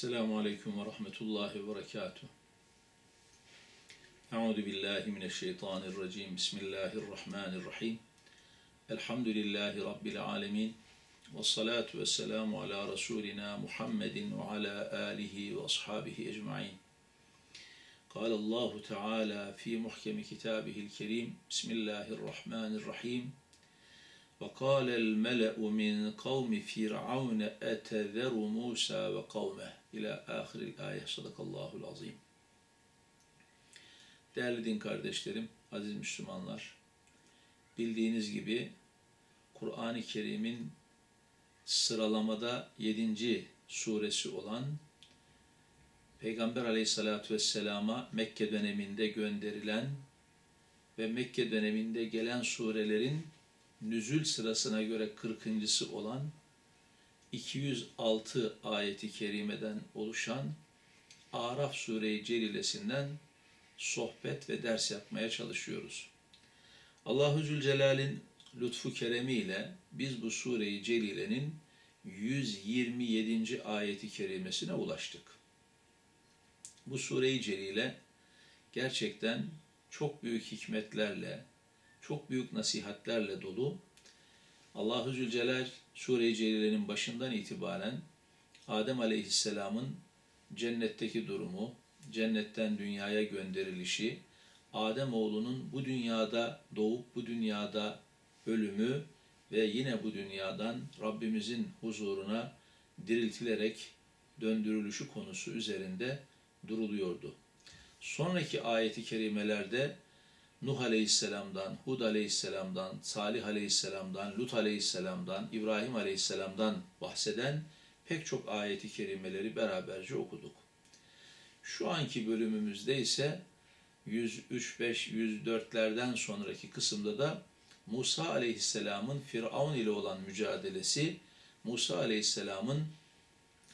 Esselamu Aleyküm ve Rahmetullahi ve Berekatuhu. Euzu billahi mineşşeytanirracim. Bismillahirrahmanirrahim. Elhamdülillahi Rabbil alemin. Ve salatu ve selamu ala Resulina Muhammedin ve ala alihi ve ashabihi ecma'in. قال الله تعالى في محكم كتابه الكريم بسم الله الرحمن الرحيم وقال الملأ من قوم فرعون أتذر موسى وقومه İlâ âhiril âyeh sadakallâhul azîm. Değerli din kardeşlerim, aziz Müslümanlar, bildiğiniz gibi Kur'an-ı Kerim'in sıralamada 7. suresi olan Peygamber aleyhissalatü vesselama Mekke döneminde gönderilen ve Mekke döneminde gelen surelerin nüzül sırasına göre 40.sı olan 206 ayeti kerimeden oluşan Araf Sure-i Celilesinden sohbet ve ders yapmaya çalışıyoruz. Allahu Zülcelal'in lütfu keremiyle biz bu Sure-i Celile'nin 127. ayeti kerimesine ulaştık. Bu Sure-i Celile gerçekten çok büyük hikmetlerle, çok büyük nasihatlerle dolu. Allahu Zülcelal Sure-i Celile'nin başından itibaren Adem Aleyhisselam'ın cennetteki durumu, cennetten dünyaya gönderilişi, Adem oğlunun bu dünyada doğup bu dünyada ölümü ve yine bu dünyadan Rabbimizin huzuruna diriltilerek döndürülüşü konusu üzerinde duruluyordu. Sonraki ayeti kerimelerde Nuh Aleyhisselam'dan, Hud Aleyhisselam'dan, Salih Aleyhisselam'dan, Lut Aleyhisselam'dan, İbrahim Aleyhisselam'dan bahseden pek çok ayeti kerimeleri beraberce okuduk. Şu anki bölümümüzde ise 103-5-104'lerden sonraki kısımda da Musa Aleyhisselam'ın Firavun ile olan mücadelesi, Musa Aleyhisselam'ın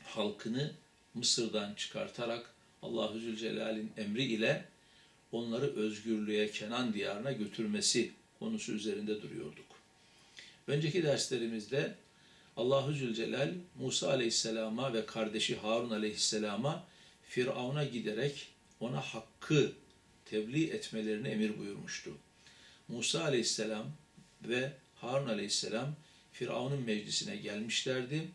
halkını Mısır'dan çıkartarak Allahu Zülcelal'in emri ile onları özgürlüğe, Kenan diyarına götürmesi konusu üzerinde duruyorduk. Önceki derslerimizde Allahu Zülcelal Musa Aleyhisselam'a ve kardeşi Harun Aleyhisselam'a Firavun'a giderek ona hakkı tebliğ etmelerini emir buyurmuştu. Musa Aleyhisselam ve Harun Aleyhisselam Firavun'un meclisine gelmişlerdi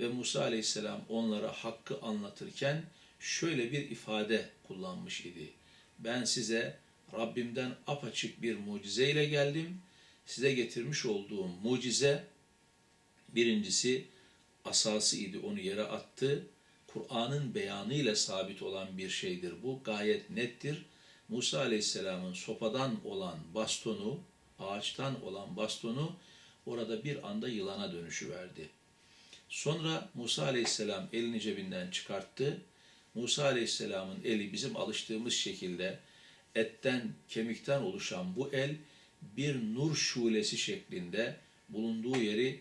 ve Musa Aleyhisselam onlara hakkı anlatırken şöyle bir ifade kullanmış idi. Ben size Rabbimden apaçık bir mucize ile geldim. Size getirmiş olduğum mucize birincisi asası idi onu yere attı. Kur'an'ın beyanıyla sabit olan bir şeydir bu. Gayet nettir. Musa Aleyhisselam'ın sopadan olan bastonu, ağaçtan olan bastonu orada bir anda yılana dönüşü verdi. Sonra Musa Aleyhisselam elini cebinden çıkarttı. Musa Aleyhisselam'ın eli bizim alıştığımız şekilde etten, kemikten oluşan bu el bir nur şulesi şeklinde bulunduğu yeri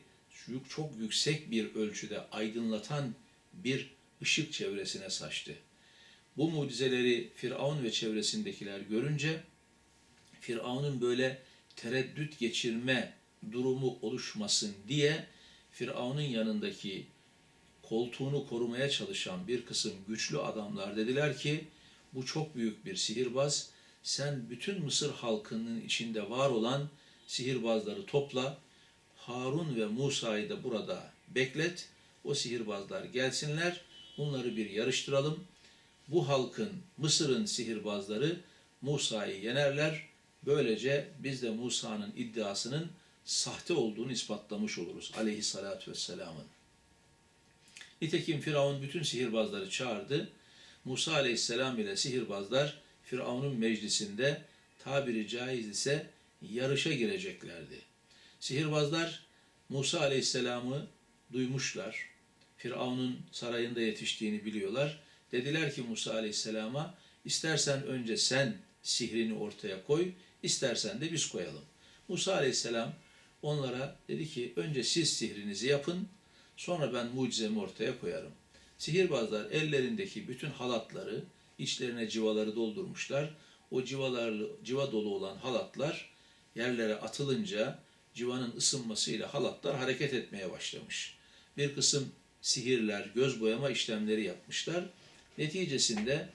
çok yüksek bir ölçüde aydınlatan bir ışık çevresine saçtı. Bu mucizeleri Firavun ve çevresindekiler görünce Firavun'un böyle tereddüt geçirme durumu oluşmasın diye Firavun'un yanındaki koltuğunu korumaya çalışan bir kısım güçlü adamlar dediler ki bu çok büyük bir sihirbaz. Sen bütün Mısır halkının içinde var olan sihirbazları topla. Harun ve Musa'yı da burada beklet. O sihirbazlar gelsinler. Bunları bir yarıştıralım. Bu halkın, Mısır'ın sihirbazları Musa'yı yenerler. Böylece biz de Musa'nın iddiasının sahte olduğunu ispatlamış oluruz aleyhissalatü vesselamın. Nitekim Firavun bütün sihirbazları çağırdı. Musa aleyhisselam ile sihirbazlar Firavun'un meclisinde tabiri caiz ise yarışa gireceklerdi. Sihirbazlar Musa aleyhisselamı duymuşlar. Firavun'un sarayında yetiştiğini biliyorlar. Dediler ki Musa aleyhisselama istersen önce sen sihrini ortaya koy, istersen de biz koyalım. Musa aleyhisselam onlara dedi ki önce siz sihrinizi yapın, sonra ben mucizemi ortaya koyarım. Sihirbazlar ellerindeki bütün halatları, içlerine civaları doldurmuşlar. O civalarlı, civa dolu olan halatlar yerlere atılınca civanın ısınmasıyla halatlar hareket etmeye başlamış. Bir kısım sihirler, göz boyama işlemleri yapmışlar. Neticesinde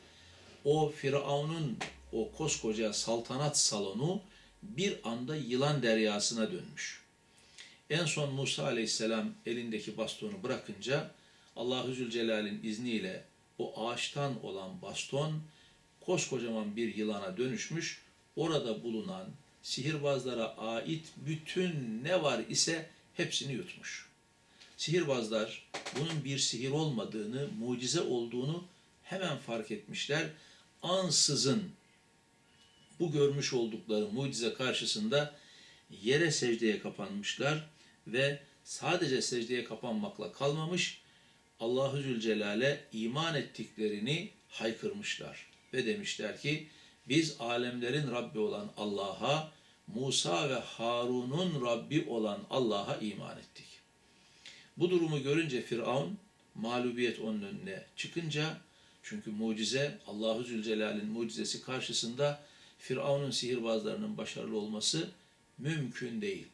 o Firavun'un o koskoca saltanat salonu bir anda yılan deryasına dönmüş. En son Musa aleyhisselam elindeki bastonu bırakınca Allahu Zülcelal'in izniyle o ağaçtan olan baston koskocaman bir yılana dönüşmüş. Orada bulunan sihirbazlara ait bütün ne var ise hepsini yutmuş. Sihirbazlar bunun bir sihir olmadığını, mucize olduğunu hemen fark etmişler. Ansızın bu görmüş oldukları mucize karşısında yere secdeye kapanmışlar ve sadece secdeye kapanmakla kalmamış, Allahu Zülcelal'e iman ettiklerini haykırmışlar ve demişler ki biz alemlerin Rabbi olan Allah'a, Musa ve Harun'un Rabbi olan Allah'a iman ettik. Bu durumu görünce Firavun mağlubiyet onun önüne çıkınca çünkü mucize Allahu Zülcelal'in mucizesi karşısında Firavun'un sihirbazlarının başarılı olması mümkün değil.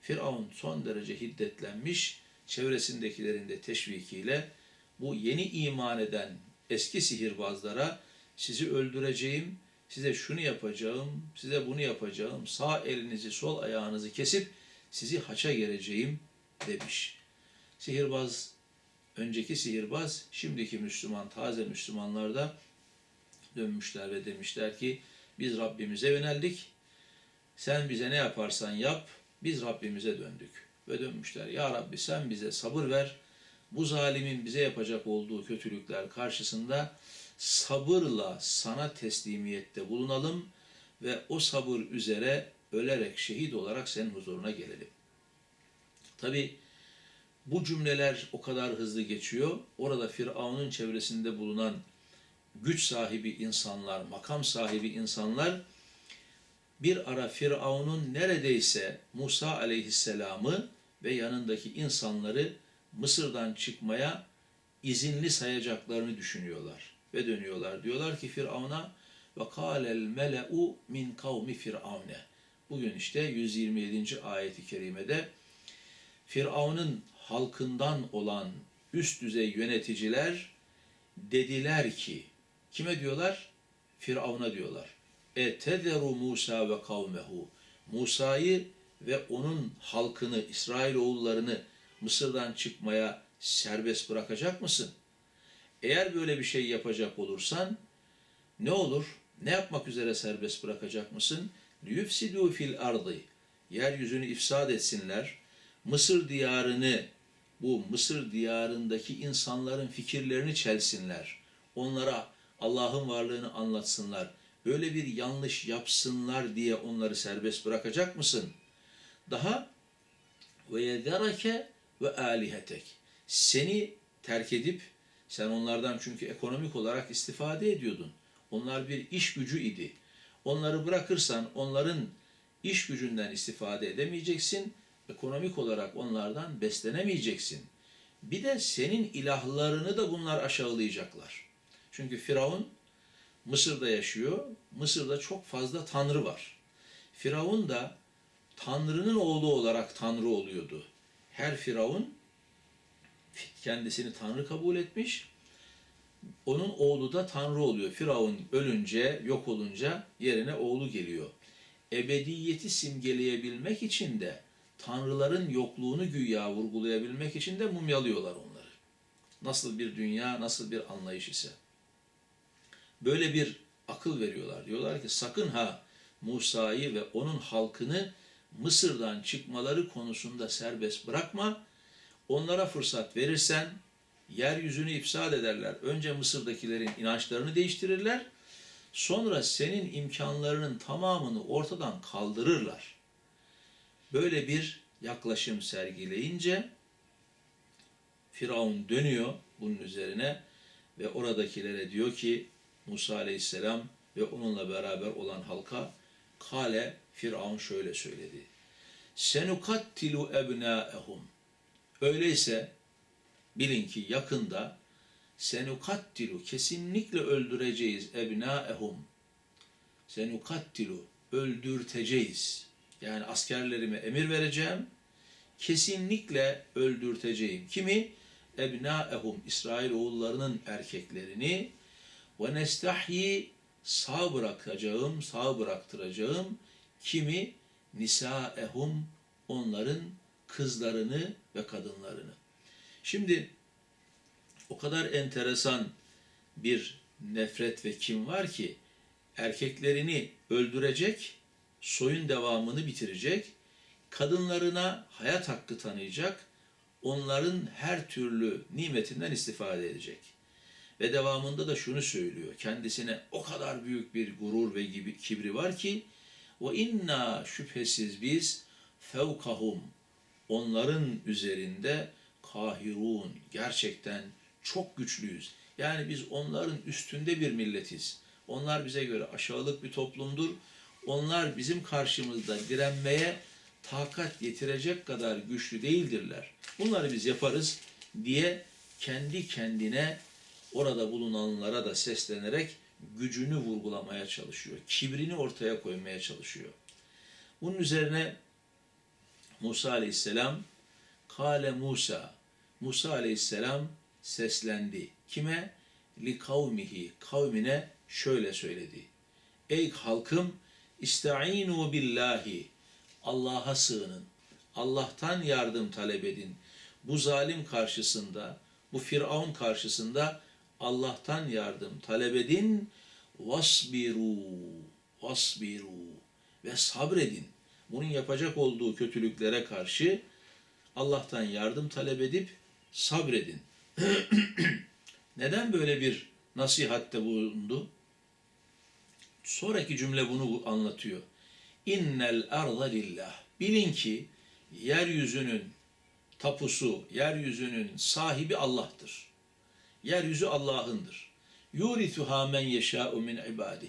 Firavun son derece hiddetlenmiş, çevresindekilerin de teşvikiyle bu yeni iman eden eski sihirbazlara sizi öldüreceğim, size şunu yapacağım, size bunu yapacağım, sağ elinizi sol ayağınızı kesip sizi haça gereceğim demiş. Sihirbaz, önceki sihirbaz, şimdiki Müslüman, taze Müslümanlar da dönmüşler ve demişler ki biz Rabbimize yöneldik. Sen bize ne yaparsan yap, biz Rabbimize döndük. Ve dönmüşler. Ya Rabbi sen bize sabır ver. Bu zalimin bize yapacak olduğu kötülükler karşısında sabırla sana teslimiyette bulunalım ve o sabır üzere ölerek şehit olarak senin huzuruna gelelim. Tabi bu cümleler o kadar hızlı geçiyor. Orada Firavun'un çevresinde bulunan güç sahibi insanlar, makam sahibi insanlar bir ara Firavun'un neredeyse Musa aleyhisselamı ve yanındaki insanları Mısır'dan çıkmaya izinli sayacaklarını düşünüyorlar ve dönüyorlar. Diyorlar ki Firavun'a ve kâlel mele'u min kavmi firavne. Bugün işte 127. ayeti kerimede Firavun'un halkından olan üst düzey yöneticiler dediler ki kime diyorlar? Firavun'a diyorlar. E tederu Musa ve kavmehu. Musa'yı ve onun halkını, İsrailoğullarını Mısır'dan çıkmaya serbest bırakacak mısın? Eğer böyle bir şey yapacak olursan ne olur? Ne yapmak üzere serbest bırakacak mısın? Liyufsidu fil ardı. Yeryüzünü ifsad etsinler. Mısır diyarını, bu Mısır diyarındaki insanların fikirlerini çelsinler. Onlara Allah'ın varlığını anlatsınlar. Böyle bir yanlış yapsınlar diye onları serbest bırakacak mısın? Daha ve yederake ve alihetek. Seni terk edip sen onlardan çünkü ekonomik olarak istifade ediyordun. Onlar bir iş gücü idi. Onları bırakırsan onların iş gücünden istifade edemeyeceksin. Ekonomik olarak onlardan beslenemeyeceksin. Bir de senin ilahlarını da bunlar aşağılayacaklar. Çünkü Firavun Mısır'da yaşıyor. Mısır'da çok fazla tanrı var. Firavun da Tanrı'nın oğlu olarak Tanrı oluyordu. Her Firavun kendisini Tanrı kabul etmiş. Onun oğlu da Tanrı oluyor. Firavun ölünce, yok olunca yerine oğlu geliyor. Ebediyeti simgeleyebilmek için de tanrıların yokluğunu güya vurgulayabilmek için de mumyalıyorlar onları. Nasıl bir dünya, nasıl bir anlayış ise. Böyle bir akıl veriyorlar. Diyorlar ki sakın ha Musa'yı ve onun halkını Mısır'dan çıkmaları konusunda serbest bırakma. Onlara fırsat verirsen yeryüzünü ifsad ederler. Önce Mısır'dakilerin inançlarını değiştirirler. Sonra senin imkanlarının tamamını ortadan kaldırırlar. Böyle bir yaklaşım sergileyince Firavun dönüyor bunun üzerine ve oradakilere diyor ki Musa aleyhisselam ve onunla beraber olan halka kale Firavun şöyle söyledi. Senukattilu ebnaehum. Öyleyse bilin ki yakında senukattilu kesinlikle öldüreceğiz ebnaehum. Senukattilu öldürteceğiz. Yani askerlerime emir vereceğim. Kesinlikle öldürteceğim. Kimi? ebnaehum İsrail oğullarının erkeklerini ve nestahyi sağ bırakacağım, sağ bıraktıracağım kimi nisaehum onların kızlarını ve kadınlarını. Şimdi o kadar enteresan bir nefret ve kim var ki erkeklerini öldürecek, soyun devamını bitirecek, kadınlarına hayat hakkı tanıyacak, onların her türlü nimetinden istifade edecek. Ve devamında da şunu söylüyor. Kendisine o kadar büyük bir gurur ve gibi kibri var ki ve inna şüphesiz biz fevkahum onların üzerinde kahirun gerçekten çok güçlüyüz. Yani biz onların üstünde bir milletiz. Onlar bize göre aşağılık bir toplumdur. Onlar bizim karşımızda direnmeye takat yetirecek kadar güçlü değildirler. Bunları biz yaparız diye kendi kendine orada bulunanlara da seslenerek gücünü vurgulamaya çalışıyor. Kibrini ortaya koymaya çalışıyor. Bunun üzerine Musa aleyhisselam Kale Musa Musa aleyhisselam seslendi. Kime? Li kavmihi kavmine şöyle söyledi. Ey halkım İsta'inu billahi Allah'a sığının. Allah'tan yardım talep edin. Bu zalim karşısında, bu Firavun karşısında Allah'tan yardım talep edin. Vasbiru, vasbiru ve sabredin. Bunun yapacak olduğu kötülüklere karşı Allah'tan yardım talep edip sabredin. Neden böyle bir nasihatte bulundu? Sonraki cümle bunu anlatıyor. İnnel arda lillah. Bilin ki yeryüzünün tapusu, yeryüzünün sahibi Allah'tır. Yeryüzü Allah'ındır. Yurithuha men yeşâ'u min ibadih.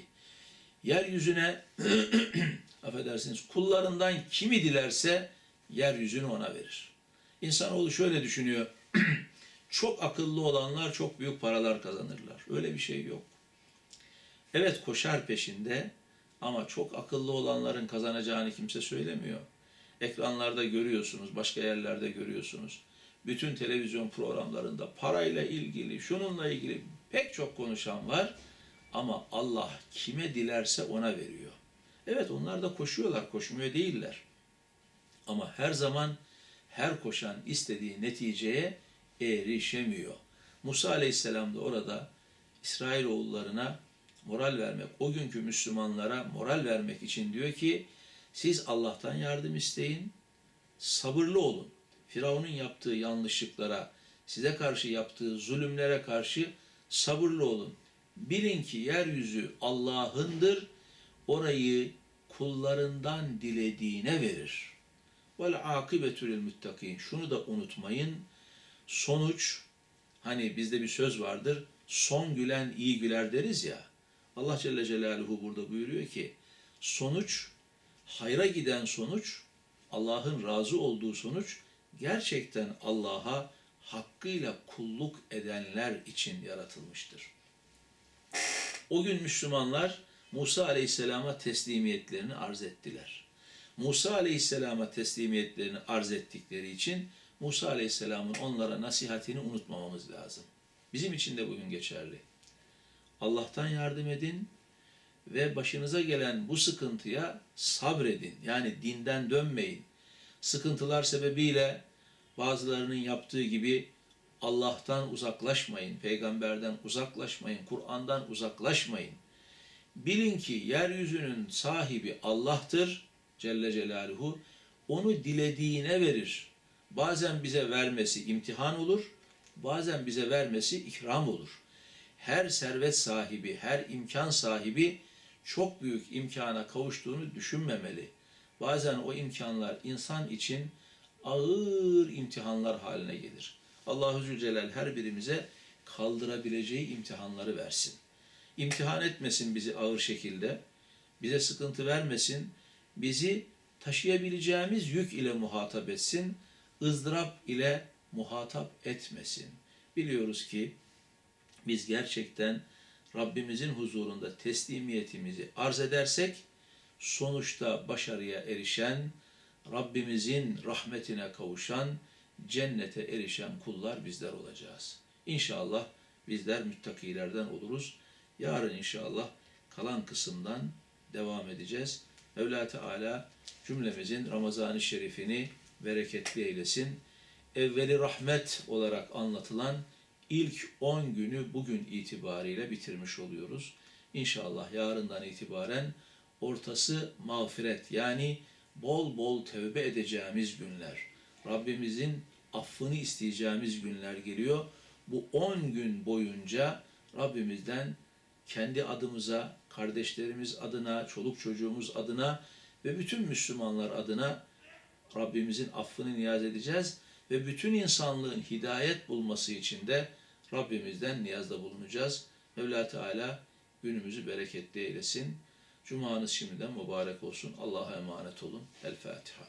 Yeryüzüne affedersiniz kullarından kimi dilerse yeryüzünü ona verir. İnsanoğlu şöyle düşünüyor. çok akıllı olanlar çok büyük paralar kazanırlar. Öyle bir şey yok. Evet koşar peşinde ama çok akıllı olanların kazanacağını kimse söylemiyor. Ekranlarda görüyorsunuz, başka yerlerde görüyorsunuz. Bütün televizyon programlarında parayla ilgili, şununla ilgili pek çok konuşan var. Ama Allah kime dilerse ona veriyor. Evet onlar da koşuyorlar, koşmuyor değiller. Ama her zaman her koşan istediği neticeye erişemiyor. Musa Aleyhisselam da orada İsrailoğullarına moral vermek, o günkü Müslümanlara moral vermek için diyor ki siz Allah'tan yardım isteyin, sabırlı olun. Firavun'un yaptığı yanlışlıklara, size karşı yaptığı zulümlere karşı sabırlı olun. Bilin ki yeryüzü Allah'ındır, orayı kullarından dilediğine verir. Vel akibetül muttakin. Şunu da unutmayın. Sonuç, hani bizde bir söz vardır, son gülen iyi güler deriz ya. Allah Celle Celaluhu burada buyuruyor ki, sonuç, hayra giden sonuç, Allah'ın razı olduğu sonuç, gerçekten Allah'a hakkıyla kulluk edenler için yaratılmıştır. O gün Müslümanlar Musa Aleyhisselam'a teslimiyetlerini arz ettiler. Musa Aleyhisselam'a teslimiyetlerini arz ettikleri için Musa Aleyhisselam'ın onlara nasihatini unutmamamız lazım. Bizim için de bugün geçerli. Allah'tan yardım edin ve başınıza gelen bu sıkıntıya sabredin. Yani dinden dönmeyin. Sıkıntılar sebebiyle bazılarının yaptığı gibi Allah'tan uzaklaşmayın, peygamberden uzaklaşmayın, Kur'an'dan uzaklaşmayın. Bilin ki yeryüzünün sahibi Allah'tır Celle Celaluhu. Onu dilediğine verir. Bazen bize vermesi imtihan olur, bazen bize vermesi ikram olur. Her servet sahibi, her imkan sahibi çok büyük imkana kavuştuğunu düşünmemeli. Bazen o imkanlar insan için ağır imtihanlar haline gelir. Allahu Zülcelal her birimize kaldırabileceği imtihanları versin. İmtihan etmesin bizi ağır şekilde, bize sıkıntı vermesin, bizi taşıyabileceğimiz yük ile muhatap etsin, ızdırap ile muhatap etmesin. Biliyoruz ki biz gerçekten Rabbimizin huzurunda teslimiyetimizi arz edersek, sonuçta başarıya erişen, Rabbimizin rahmetine kavuşan, cennete erişen kullar bizler olacağız. İnşallah bizler müttakilerden oluruz. Yarın inşallah kalan kısımdan devam edeceğiz. Mevla Teala cümlemizin Ramazan-ı Şerifini bereketli eylesin. Evveli rahmet olarak anlatılan ilk 10 günü bugün itibariyle bitirmiş oluyoruz. İnşallah yarından itibaren ortası mağfiret yani bol bol tevbe edeceğimiz günler. Rabbimizin affını isteyeceğimiz günler geliyor. Bu 10 gün boyunca Rabbimizden kendi adımıza, kardeşlerimiz adına, çoluk çocuğumuz adına ve bütün Müslümanlar adına Rabbimizin affını niyaz edeceğiz ve bütün insanlığın hidayet bulması için de Rabbimizden niyazda bulunacağız. Mevla Teala günümüzü bereketli eylesin. Cumanız şimdiden mübarek olsun. Allah'a emanet olun. El Fatiha.